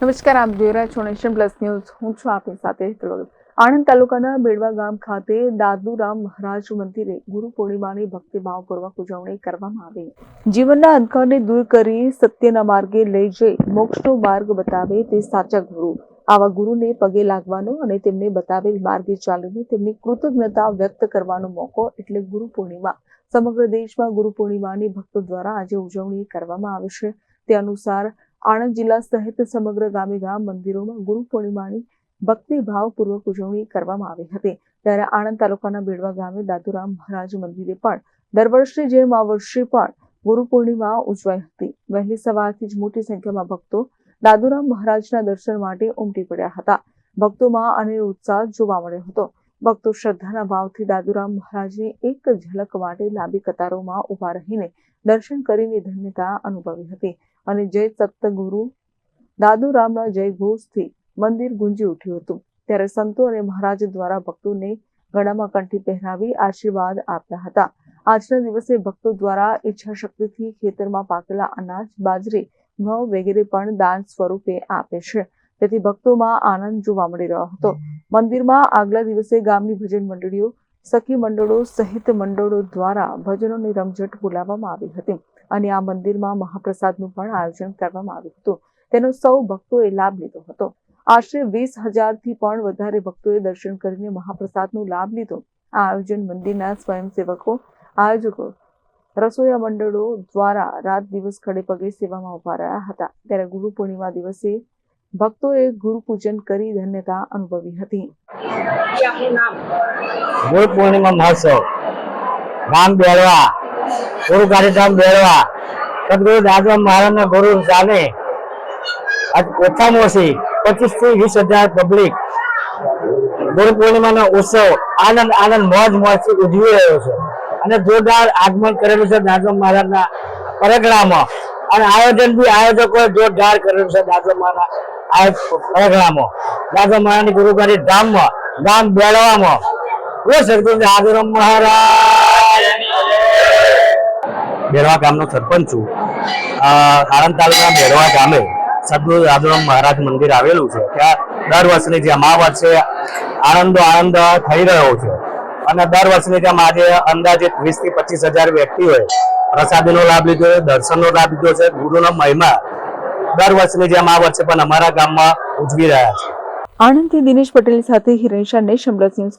નમસ્કાર, આપ જોઈ રહ્યા છો નેશન પ્લસ ન્યૂઝ. હું છું આપની સાથે આણંદ તાલુકાના બેડવા ગામ ખાતે દાદુરામ મહારાજ મંદિરે ગુરુ પૂર્ણિમાની ભક્તિભાવપૂર્વક ઉજવણી કરવામાં આવી. જીવનના અંધકારને દૂર કરી સત્યના માર્ગે લઈ જઈ મોક્ષનો માર્ગ બતાવે તે સાચા ગુરુ. આવા ગુરુને પગે લાગવાનો અને તેમને બતાવેલ માર્ગે ચાલીને તેમની કૃતજ્ઞતા વ્યક્ત કરવાનો મોકો એટલે ગુરુ પૂર્ણિમા. સમગ્ર દેશમાં ગુરુ પૂર્ણિમાની ભક્તો દ્વારા આજે ઉજવણી કરવામાં આવે છે. તે અનુસાર આણંદ જિલ્લા સહિત સમગ્ર ગામે ગામ મંદિરોમાં ગુરુ પૂર્ણિમાની ભક્તિભાવપૂર્વક ઉજવણી કરવામાં આવી હતી. ત્યારે આણંદ તાલુકાના બેડવા ગામે દાદુરામ મહારાજ મંદિરે પણ દર વર્ષે જેમ આ વર્ષે પણ ગુરુ પૂર્ણિમા ઉજવાઈ હતી. વહેલી સવારથી જ મોટી સંખ્યામાં ભક્તો દાદુરામ મહારાજના દર્શન માટે ઉમટી પડ્યા હતા. ભક્તોમાં અને ઉત્સાહ જોવા મળ્યો હતો. ભક્તો શ્રદ્ધાના ભાવથી દાદુરામ મહારાજની એક ઝલક માટે લાંબી કતારોમાં ઊભા રહીને દર્શન કરીને ધન્યતા અનુભવી હતી. અને જય સતગુરુ દાદુરામના જય ઘોષથી મંદિર ગુંજી ઉઠ્યું હતું. ત્યારે સંતો અને મહારાજ દ્વારા ભક્તોને ગળામાં કંઠી પહેરાવી આશીર્વાદ આપ્યા હતા. આજના દિવસે ભક્તો દ્વારા ઈચ્છા શક્તિથી ખેતરમાં પાકેલા અનાજ, બાજરી, ઘઉં વગેરે પણ દાન સ્વરૂપે આપે છે. તેથી ભક્તોમાં આનંદ જોવા મળી રહ્યો હતો. મંદિરમાં આગલા દિવસે ગામની ભજન મંડળીઓ, સખી મંડળો સહિત મંડળો દ્વારા ભજનોની રમઝટ બોલાવવામાં આવી હતી. અને આ મંદિરમાં મહાપ્રસાદનું પણ આયોજન કરવામાં આવ્યું હતું. તેનો સૌ ભક્તોએ લાભ લીધો હતો. આશરે વીસ હજારથી પણ વધારે ભક્તોએ દર્શન કરીને મહાપ્રસાદનો લાભ લીધો. આ આયોજન મંદિરના સ્વયંસેવકો આયોજકો રસોઈયા મંડળો દ્વારા રાત દિવસ ખડે પગે સેવામાં ઊભા રહ્યા હતા. ત્યારે ગુરુ પૂર્ણિમા દિવસે ભક્તોએ ગુરુ પૂજન કરી ધન્યતા અનુભવી હતી. ગુરુ પૂર્ણિમા મહોત્સવ. રામ બેળવા ગુરુ કાર્યક્રમ બેળવા સદગુરુ દાદા મહારાજના ગુરુ સામે ઓછામાં ઓછી પચીસથી વીસ હજાર પબ્લિક ગુરુ પૂર્ણિમાનો ઉત્સવ આનંદ આનંદ, મોજ, મોજથી ઉજવી રહ્યો છે. અને જોરદાર આગમન કરેલું છે દાદા મહારાજના પરગણામાં અને આયોજન બી આયોજકોએ જોરદાર કરેલું છે દાદા મહારાજ પરગણામાં દાદા મહારાજની ગુરુકારી ધામમાં ગામ બેળવામાં દાદુરામ મહારાજ. બેળવા ગામનો સરપંચ છું. આણંદ તાલુકાના બેરવા ગામે સદગુરુ રાધુરામ મહારાજ મંદિર આવેલું છે. ત્યાં દર વર્ષની જેમ આ વર્ષે આનંદો આનંદ થઈ રહ્યો છે. અને દર વર્ષની જેમ આજે અંદાજે વીસથી પચીસ હજાર વ્યક્તિઓએ પ્રસાદીનો લાભ લીધો છે, દર્શનનો લાભ લીધો છે, ગુરુનો મહિમા દર વર્ષની જેમ આ વર્ષે પણ અમારા ગામમાં ઉજવી રહ્યા છે. આણંદથી દિનેશ પટેલ સાથે હિરેશા નેશન પ્લસ ન્યૂઝ